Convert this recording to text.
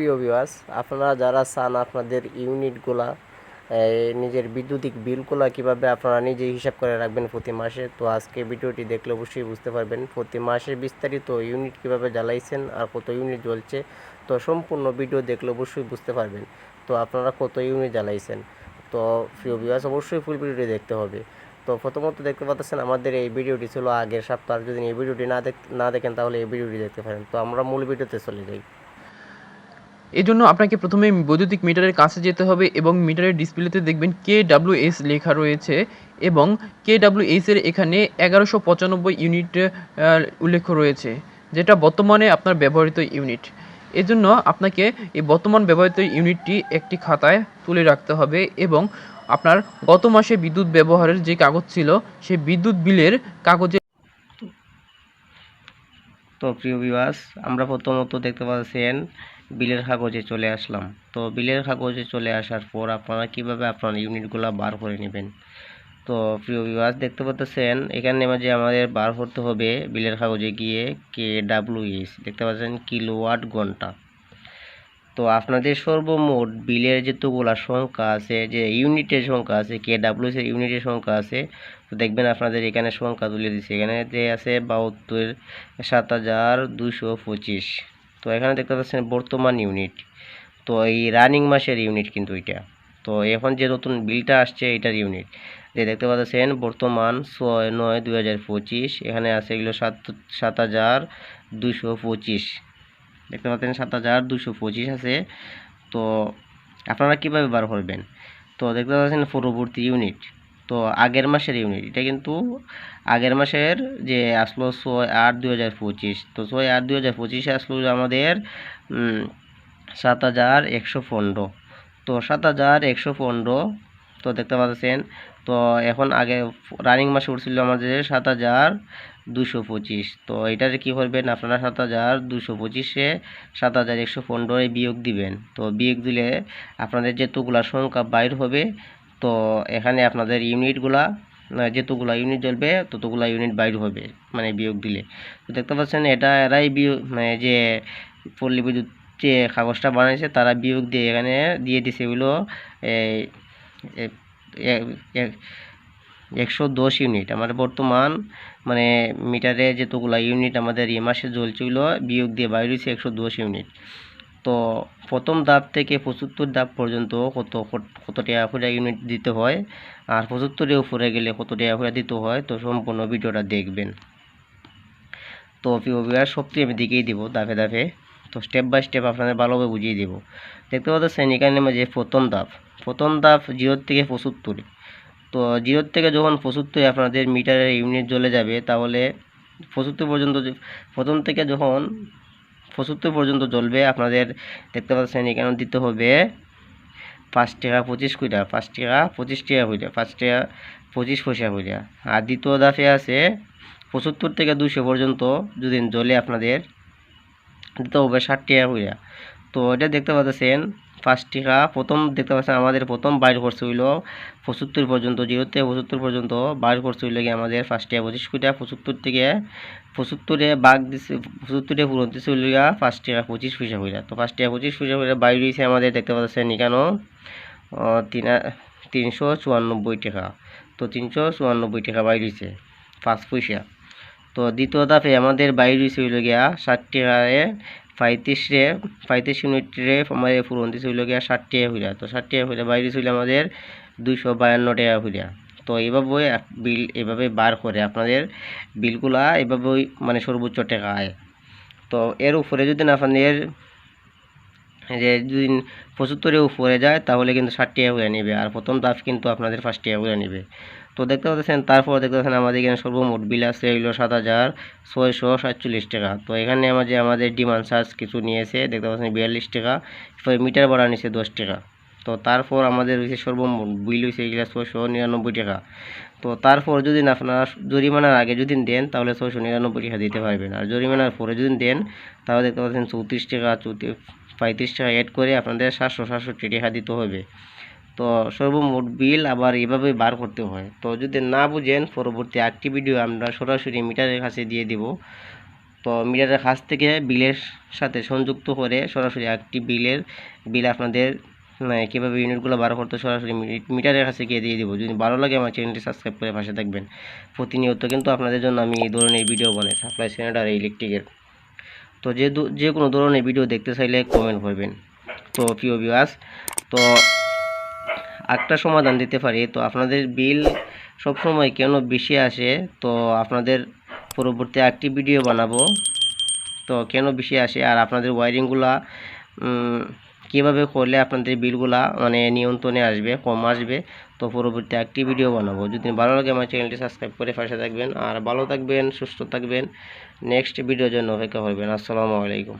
প্রিয় ভিউয়ার্স আপনারা যারা চান আপনাদের ইউনিটগুলা নিজের বিদ্যুতিক বিলগুলো কীভাবে আপনারা নিজে হিসাব করে রাখবেন প্রতি মাসে, তো আজকে ভিডিওটি দেখলে অবশ্যই বুঝতে পারবেন প্রতি মাসে বিস্তারিত ইউনিট কীভাবে জ্বালাইছেন আর কত ইউনিট জ্বলছে, তো সম্পূর্ণ ভিডিও দেখলে অবশ্যই বুঝতে পারবেন, তো আপনারা কত ইউনিট জ্বালাইছেন। তো প্রিয় ভিউয়ার্স অবশ্যই ফুল ভিডিওটি দেখতে হবে। তো প্রথমত দেখতে পাচ্ছেন আমাদের এই ভিডিওটি ছিল আগের সপ্তাহ যদি এই ভিডিওটি না দেখ, না দেখেন তাহলে এই ভিডিওটি দেখতে পারেন। তো আমরা মূল ভিডিওতে চলে যাই। এই জন্য আপনাকে প্রথমে বৈদ্যুতিক মিটারের কাছে যেতে হবে এবং মিটারের ডিসপ্লেতে দেখবেন কে ডাব্লিউ এস লেখা রয়েছে এবং কে ডাব্লিউ এখানে এগারোশো পঁচানব্বই ইউনিট উল্লেখ রয়েছে, যেটা বর্তমানে আপনার ব্যবহৃত ইউনিট। এজন্য আপনাকে এই বর্তমান ব্যবহৃত ইউনিটটি একটি খাতায় তুলে রাখতে হবে এবং আপনার গত মাসে বিদ্যুৎ ব্যবহারের যে কাগজ ছিল, সেই বিদ্যুৎ বিলের কাগজে তো প্রিয় বিবাস আমরা প্রথমত দেখতে পাচ্ছেন বিলের কাগজে চলে আসলাম। তো বিলের কাগজে চলে আসার পর আপনারা কীভাবে আপনার ইউনিটগুলো বার করে নেবেন? তো প্রিয় বিবাস দেখতে পাচ্ছেন, এখানে যে আমাদের বার করতে হবে বিলের কাগজে গিয়ে কে ডাব্লিউ এস দেখতে পাচ্ছেন, কিলোওয়াট ঘণ্টা। তো আপনাদের সর্বমোট বিলের যেতগুলা সংখ্যা আছে, যে ইউনিটের সংখ্যা আছে কে ডাব্লিউ এর ইউনিটের সংখ্যা আছে, তো দেখবেন আপনাদের এখানে সংখ্যা তুলে দিচ্ছে। এখানে যে আছে বাহাত্তর, সাত হাজার দুশো পঁচিশ। তো এখানে দেখতে পাচ্ছেন বর্তমান ইউনিট তো এই রানিং মাসের ইউনিট কিন্তু এটা। তো এখন যে নতুন বিলটা আসছে, এটার ইউনিট যে দেখতে পাচ্ছেন, বর্তমান ছয় নয় দুই হাজার পঁচিশ। এখানে আছে এগুলো সাত সাত হাজার দুশো পঁচিশ। দেখতে পাচ্ছেন, সাত হাজার দুশো পঁচিশ আছে। তো আপনারা কীভাবে বার করবেন? তো দেখতে পাচ্ছেন, পরবর্তী ইউনিট তো আগের মাসের ইউনিট এটা কিন্তু আগের মাসের যে আসলো ছয় আট দুই হাজার পঁচিশ। তো ছয় আট দুই হাজার পঁচিশে আসলো আমাদের সাত হাজার একশো পনেরো। তো সাত হাজার একশো পনেরো, তো দেখতে পাচ্ছেন, তো এখন আগে রানিং মাসে উঠছিল আমাদের সাত হাজার দুশো পঁচিশ। তো এটার কী করবেন, আপনারা সাত হাজার দুশো পঁচিশে সাত হাজার একশো পনেরোয় বিয়োগ দিবেন। তো বিয়োগ দিলে আপনাদের যেতগুলা সংখ্যা বাইর হবে তো এখানে আপনাদের ইউনিটগুলা যেতগুলা ইউনিট জ্বলবে, ততগুলা ইউনিট বাইর হবে মানে বিয়োগ দিলে। তো দেখতে পাচ্ছেন, এটা এরাই বিয়োগ মানে যে পল্লী বিদ্যুৎ যে কাগজটা বানিয়েছে তারা বিয়োগ দিয়ে এখানে দিয়ে দিছে এগুলো এ- এ- এ- একশো দশ ইউনিট আমার বর্তমান মানে মিটারে যেতগুলা ইউনিট আমাদের এই মাসে জ্বলছিল বিয়োগ দিয়ে বাইর হয়েছে একশো দশ ইউনিট তো প্রথম ধাপ থেকে পঁচাত্তর ধাপ পর্যন্ত কত কত- টাকা করে ইউনিট দিতে হয়? আর পঁচাত্তরের উপরে গেলে কত টাকা করে দিতে হয়? তো সম্পূর্ণ ভিডিওটা দেখবেন। তো ভিউয়ার সবটি আমি দিকেই দিব ধাপে ধাপে। তো স্টেপ বাই স্টেপ আপনাদের ভালোভাবে বুঝিয়ে দেবো। দেখতে পাচ্ছেন এখানে যে প্রথম ধাপ প্রথম ধাপ জিরো থেকে পঁচাত্তরে। তো জিরো থেকে যখন পঁচাত্তরে আপনাদের মিটারের ইউনিট জ্বলে যাবে, তাহলে পঁচাত্তর পর্যন্ত প্রথম থেকে যখন পঁচাত্তর পর্যন্ত জ্বলবে, আপনাদের দেখতে পাচ্ছেন এখানে দিতে হবে পাঁচ টাকা পঁচিশ কুইটা পাঁচ টাকা পঁচিশ টাকা কুইটা পাঁচ টাকা পঁচিশ পয়সা কুইটা আর দ্বিতীয় দাফে আছে পঁচাত্তর থেকে দুশো পর্যন্ত যদি জ্বলে আপনাদের, দিতে হবে ষাট টাকা কুইটা তো এটা দেখতে পাচ্ছেন, পাঁচ টাকা। প্রথম দেখতে পাচ্ছেন আমাদের প্রথম বাইর করছে হইল পঁচাত্তর পর্যন্ত, জিরো থেকে পঁচাত্তর পর্যন্ত বাইর করছে হইল গিয়ে আমাদের পাঁচ টাকা। পঁচিশ কুইটা পঁচাত্তর থেকে পঁচাত্তরে বাঘ দিছে, পঁচাত্তরে পূরণ দিছে হইল গিয়া পাঁচ টাকা, পঁচিশ পয়সা কইরা। তো পাঁচ টাকা, পঁচিশ পয়সা করে বাইর হয়েছে আমাদের দেখতে পাচ্ছেন এখানেও তিন, তিনশো চুয়ান্নব্বই টাকা। তো তিনশো চুয়ান্নব্বই টাকা বাইর হয়েছে পাঁচ পয়সা। তো দ্বিতীয় ধাপে আমাদের বাইর হয়েছে হইল গিয়া ষাট টাকায় পঁয়ত্রিশ পঁয়ত্রিশ ইউনিট আমাদের দিছে হইল গিয়া ষাট টাকা হইরা তো ষাট টাকা হইলে বাইরে ছিল আমাদের দুইশো বায়ান্ন টাকা হইরা তো এইভাবে বিল এভাবে বার করে আপনাদের বিলগুলা এভাবেই মানে সর্বোচ্চ টাকা আয়। তো এর উপরে যদি না আপনাদের যে যদি পঁচাত্তরের উপরে যায় তাহলে কিন্তু ষাট টাকা করে নেবে। আর প্রথম ধাপ কিন্তু আপনাদের পাঁচ টাকা করে নেবে। তো দেখতে পাচ্ছেন, তারপর দেখতে পাচ্ছেন আমাদের এখানে সর্বমোট বিল আছে এগুলো সাত হাজার ছয়শো সাতচল্লিশ টাকা। তো এখানে আমাদের আমাদের ডিমান্ড চার্জ কিছু নিয়েছে, দেখতে পাচ্ছেন বিয়াল্লিশ টাকা এরপরে মিটার ভাড়া নিয়েছে দশ টাকা। তো তারপর আমাদের হয়েছে সর্বমোট বিল হয়েছে এগুলো ছয়শো নিরানব্বই টাকা। তো তারপর যদি আপনারা জরিমানার আগে যদি দেন, তাহলে ছয়শো নিরানব্বই টাকা দিতে পারবেন। আর জরিমানার পরে যদি দেন, তাহলে দেখতে পাচ্ছেন চৌত্রিশ টাকা, চৌত্রিশ, পঁয়ত্রিশ টাকা অ্যাড করে আপনাদের সাতশো সাতষট্টি টাকা দিতে হবে। তো সর্বমোট বিল আবার এভাবে বার করতে হয়। তো যদি না বুঝেন, পরবর্তী আরেকটি ভিডিও আমরা সরাসরি মিটারের কাছে দিয়ে দিব। তো মিটারের কাছ থেকে বিলের সাথে সংযুক্ত করে সরাসরি একটি বিলের বিল আপনাদের কীভাবে ইউনিটগুলো বার করতে সরাসরি মিটারের কাছে গিয়ে দিয়ে দিব। যদি ভালো লাগে আমার চ্যানেলটি সাবস্ক্রাইব করে পাশে থাকবেন। প্রতিনিয়ত কিন্তু আপনাদের জন্য আমি এই ধরনের ভিডিও বানাই সাপ্লাই সেন্টার ইলেকট্রিকের তো যে যে কোনো ধরনের ভিডিও দেখতে চাইলে কমেন্ট করবেন। তো প্রিয় ভিউয়ার্স তো একটা সমাধান দিতে পারি। তো আপনাদের বিল সবসময় কেন বেশি আসে? তো আপনাদের পরবর্তী একটি ভিডিও বানাবো। তো কেন বেশি আসে আর আপনাদের ওয়ারিংগুলা কীভাবে করলে আপনাদের বিলগুলা মানে নিয়ন্ত্রণে আসবে, কম আসবে? তো পরবর্তী একটি ভিডিও বানাবো। যদি ভালো লাগে আমার চ্যানেলটি সাবস্ক্রাইব করে পাশে থাকবেন। আর ভালো থাকবেন, সুস্থ থাকবেন। নেক্সট ভিডিওর জন্য অপেক্ষা করবেন। আসসালামু আলাইকুম।